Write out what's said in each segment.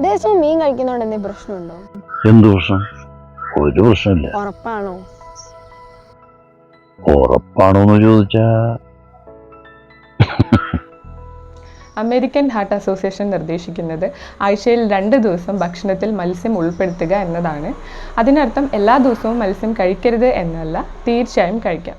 ദിവസവും മീൻ കഴിക്കുന്നതുകൊണ്ട് എന്തെങ്കിലും പ്രശ്നമുണ്ടോ? എന്ത് പ്രശ്നം? ഒരു പ്രശ്നമില്ല. ഉറപ്പാണോ? ഉറപ്പാണോ എന്ന് ചോദിച്ചാ. അമേരിക്കൻ ഹാർട്ട് അസോസിയേഷൻ നിർദ്ദേശിക്കുന്നത് ആഴ്ചയിൽ രണ്ട് ദിവസം ഭക്ഷണത്തിൽ മത്സ്യം ഉൾപ്പെടുത്തുക എന്നതാണ്. അതിനർത്ഥം എല്ലാ ദിവസവും മത്സ്യം കഴിക്കരുത് എന്നല്ല തീർച്ചയായും കഴിക്കാം.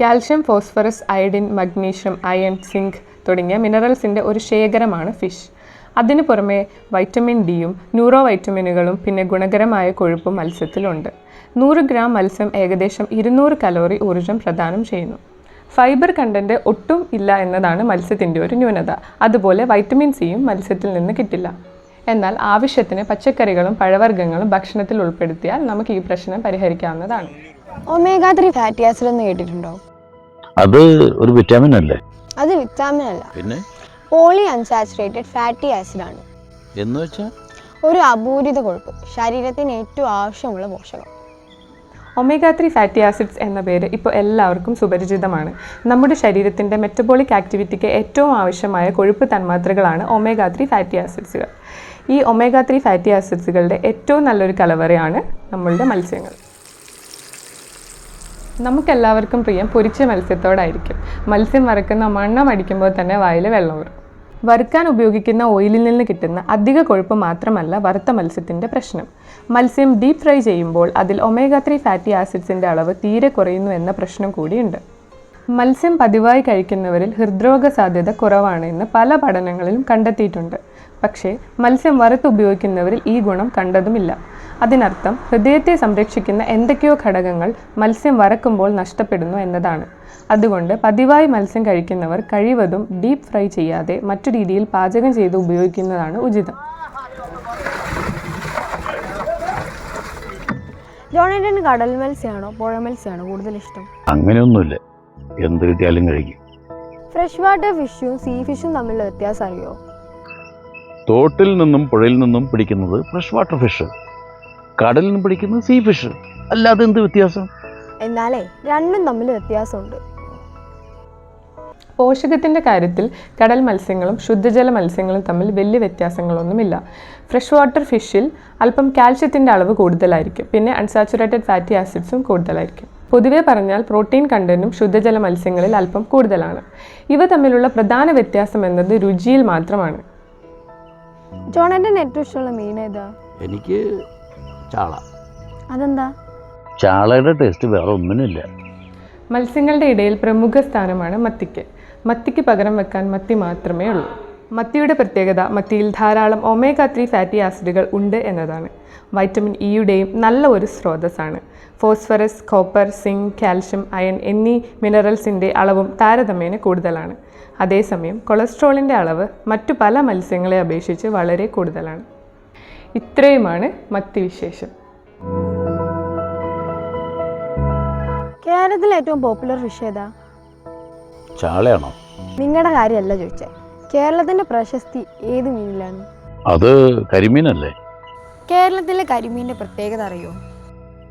Calcium phosphorus iodine magnesium iron zinc തുടങ്ങിയ മിനറൽസിന്റെ ഒരു ശേഖരമാണ് ഫിഷ്. അതിനു പുറമെ വൈറ്റമിൻ ഡിയും ന്യൂറോ വൈറ്റമിനുകളും പിന്നെ ഗുണകരമായ കൊഴുപ്പും മത്സ്യത്തിലുണ്ട്. നൂറ് ഗ്രാം മത്സ്യം ഏകദേശം ഇരുന്നൂറ് കലോറി ഊർജം പ്രദാനം ചെയ്യുന്നു. ഫൈബർ കണ്ടന്റ് ഒട്ടും ഇല്ല എന്നതാണ് മത്സ്യത്തിന്റെ ഒരു ന്യൂനത. അതുപോലെ വൈറ്റമിൻ സിയും മത്സ്യത്തിൽ നിന്ന് കിട്ടില്ല. എന്നാൽ ആവശ്യത്തിന് പച്ചക്കറികളും പഴവർഗങ്ങളും ഭക്ഷണത്തിൽ ഉൾപ്പെടുത്തിയാൽ നമുക്ക് ഈ പ്രശ്നം പരിഹരിക്കാവുന്നതാണ്. ഒമേഗ ത്രീ ഫാറ്റി ആസിഡ് എന്ന് കേട്ടിട്ടുണ്ടോ? അത് ഒരു വിറ്റാമിൻ അല്ലേ? അത് വിറ്റാമിൻ അല്ല. പിന്നെ? പോളി അൺസാച്ചുറേറ്റഡ് ഫാറ്റി ആസിഡ് ആണ്. എന്ന് വെച്ചാൽ ഒരു അപൂരിത കൊഴുപ്പ് ശരീരത്തിന് ഏറ്റവും ആവശ്യമുള്ള പോഷകം. ഒമേഗ ത്രീ ഫാറ്റി ആസിഡ്സ് എന്ന പേര് ഇപ്പോൾ എല്ലാവർക്കും സുപരിചിതമാണ്. നമ്മുടെ ശരീരത്തിന്റെ മെറ്റബോളിക് ആക്ടിവിറ്റിക്ക് ഏറ്റവും ആവശ്യമായ കൊഴുപ്പ് തന്മാത്രകളാണ് ഒമേഗ ത്രീ ഫാറ്റി ആസിഡ്സുകൾ ഈ ഒമേഗ ത്രീ ഫാറ്റി ആസിഡ്സുകളുടെ ഏറ്റവും നല്ലൊരു കലവറയാണ് നമ്മളുടെ മത്സ്യങ്ങൾ. നമുക്കെല്ലാവർക്കും പ്രിയം പൊരിച്ച മത്സ്യത്തോടായിരിക്കും. മത്സ്യം വറക്കുന്ന മണ്ണം അടിക്കുമ്പോൾ തന്നെ വായിൽ വെള്ളം ഊറും. വറുക്കാൻ ഉപയോഗിക്കുന്ന ഓയിലിൽ നിന്ന് കിട്ടുന്ന അധിക കൊഴുപ്പ് മാത്രമല്ല വറുത്ത മത്സ്യത്തിന്റെ പ്രശ്നം. മത്സ്യം ഡീപ് ഫ്രൈ ചെയ്യുമ്പോൾ അതിൽ ഒമേഗ ത്രീ ഫാറ്റി ആസിഡ്സിന്റെ അളവ് തീരെ കുറയുന്നു എന്ന പ്രശ്നം കൂടിയുണ്ട്. മത്സ്യം പതിവായി കഴിക്കുന്നവരിൽ ഹൃദ്രോഗ സാധ്യത കുറവാണ് എന്ന് പല പഠനങ്ങളിലും കണ്ടെത്തിയിട്ടുണ്ട്. പക്ഷേ മത്സ്യം വറുത്ത് ഉപയോഗിക്കുന്നവരിൽ ഈ ഗുണം കണ്ടതുമില്ല. അതിനർത്ഥം ഹൃദയത്തെ സംരക്ഷിക്കുന്ന എന്തൊക്കെയോ ഘടകങ്ങൾ മത്സ്യം വരക്കുമ്പോൾ നഷ്ടപ്പെടുന്നു എന്നതാണ്. അതുകൊണ്ട് പതിവായി മത്സ്യം കഴിക്കുന്നവർ കഴിവതും ഡീപ് ഫ്രൈ ചെയ്യാതെ മറ്റു രീതിയിൽ പാചകം ചെയ്ത് ഉപയോഗിക്കുന്നതാണ് ഉചിതം. ജോണേട്ടന് കടൽ മത്സ്യമാണോ പുഴ മത്സ്യമാണോ കൂടുതൽ ഇഷ്ടം? അങ്ങനെയൊന്നുമില്ല. എന്ത് കിട്ടിയാലും കഴിക്കും. ഫ്രഷ് വാട്ടർ ഫിഷും സീ ഫിഷും തമ്മിലുള്ള വ്യത്യാസം അറിയോ? തോട്ടിൽ നിന്നും പുഴയിൽ നിന്നും പിടിക്കുന്നത് ഫ്രഷ് വാട്ടർ ഫിഷ്. കടലിൽ നിന്ന് പിടിക്കുന്നത് സീ ഫിഷ് അല്ലാതെ എന്ത് വ്യത്യാസം? എന്നാലേ രണ്ടും തമ്മിൽ വ്യത്യാസമുണ്ട്. പോഷകത്തിന്റെ കാര്യത്തിൽ കടൽ മത്സ്യങ്ങളും ശുദ്ധജല മത്സ്യങ്ങളും തമ്മിൽ വലിയ വ്യത്യാസങ്ങളൊന്നുമില്ല. ഫ്രഷ് വാട്ടർ ഫിഷിൽ അല്പം കാൽഷ്യത്തിന്റെ അളവ് കൂടുതലായിരിക്കും. പിന്നെ അൺസാച്ചുറേറ്റഡ് ഫാറ്റി ആസിഡ്സും കൂടുതലായിരിക്കും. പൊതുവേ പറഞ്ഞാൽ പ്രോട്ടീൻ കണ്ടന്റും ശുദ്ധജല മത്സ്യങ്ങളിൽ അല്പം കൂടുതലാണ്. ഇവ തമ്മിലുള്ള പ്രധാന വ്യത്യാസം എന്നത് രുചിയിൽ മാത്രമാണ്. ജോണന്റെ ഏറ്റവും ഇഷ്ടമുള്ള മീൻ ഏതാ? എനിക്ക് ചാള. അതെന്താ? ചാളയുടെ ടേസ്റ്റ് വേറെ ഒന്നിനില്ല മത്സ്യങ്ങളുടെ ഇടയിൽ പ്രമുഖ സ്ഥാനമാണ് മത്തിക്ക്. മത്തിക്ക് പകരം വെക്കാൻ മത്തി മാത്രമേ ഉള്ളൂ. മത്തിയുടെ പ്രത്യേകത മത്തിയിൽ ധാരാളം ഒമേഗ ത്രീ ഫാറ്റി ആസിഡുകൾ ഉണ്ട് എന്നതാണ്. വൈറ്റമിൻ ഇയുടെയും നല്ല ഒരു സ്രോതസ്സാണ്. Phosphorus copper zinc calcium iron എന്നീ മിനറൽസിന്റെ അളവും താരതമ്യേന കൂടുതലാണ്. അതേസമയം കൊളസ്ട്രോളിന്റെ അളവ് മറ്റു പല മത്സ്യങ്ങളെ അപേക്ഷിച്ച് വളരെ കൂടുതലാണ്. ഇത്രയുമാണ് മത്തി വിശേഷം. കേരളത്തിലെ ഏറ്റവും പോപ്പുലർ ഫിഷ് ഏതാ? ചാളയാണോ? നിങ്ങളുടെ കാര്യമല്ല ചോദിച്ചേ. കേരളത്തിന്റെ പ്രശസ്തി ഏത് മീനിലാണ്? അത് കരിമീനല്ലേ? കേരളത്തിലെ കരിമീനിന്റെ പ്രത്യേകത അറിയോ?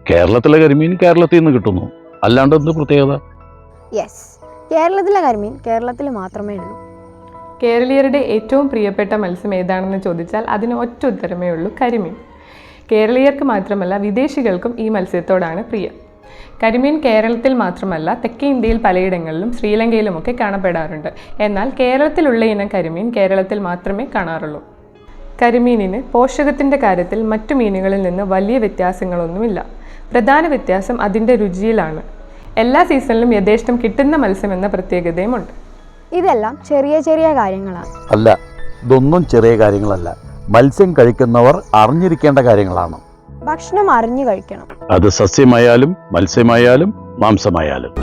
കേരളത്തിലെ കരിമീൻ കേരളത്തിൽ നിന്ന് കിട്ടുന്നു. അല്ലാണ്ട് എന്ത് പ്രത്യേകത? യെസ് കേരളത്തിലെ കരിമീൻ കേരളത്തിൽ മാത്രമേ ഉള്ളൂ. കേരളീയരുടെ ഏറ്റവും പ്രിയപ്പെട്ട മത്സ്യം ഏതാണെന്ന് ചോദിച്ചാൽ അതിന് ഒറ്റ ഉത്തരമേ ഉള്ളൂ കരിമീൻ. കേരളീയർക്ക് മാത്രമല്ല വിദേശികൾക്കും ഈ മത്സ്യത്തോടാണ് പ്രിയം. കരിമീൻ കേരളത്തിൽ മാത്രമല്ല തെക്കേ ഇന്ത്യയിൽ പലയിടങ്ങളിലും ശ്രീലങ്കയിലുമൊക്കെ കാണപ്പെടാറുണ്ട്. എന്നാൽ കേരളത്തിലുള്ള ഇനം കരിമീൻ കേരളത്തിൽ മാത്രമേ കാണാറുള്ളൂ. കരിമീനിന് പോഷകത്തിന്റെ കാര്യത്തിൽ മറ്റു മീനുകളിൽ നിന്ന് വലിയ വ്യത്യാസങ്ങളൊന്നുമില്ല. പ്രധാന വ്യത്യാസം അതിന്റെ രുചിയിലാണ്. എല്ലാ സീസണിലും യഥേഷ്ടം കിട്ടുന്ന മത്സ്യം എന്ന പ്രത്യേകതയുമുണ്ട്. ഇതെല്ലാം ചെറിയ ചെറിയ കാര്യങ്ങളാണ് അല്ല ഇതൊന്നും ചെറിയ കാര്യങ്ങളല്ല. മത്സ്യം കഴിക്കുന്നവർ അറിഞ്ഞിരിക്കേണ്ട കാര്യങ്ങളാണ്. ഭക്ഷണം അറിഞ്ഞു കഴിക്കണം. അത് സസ്യമായാലും മത്സ്യമായാലും മാംസമായാലും.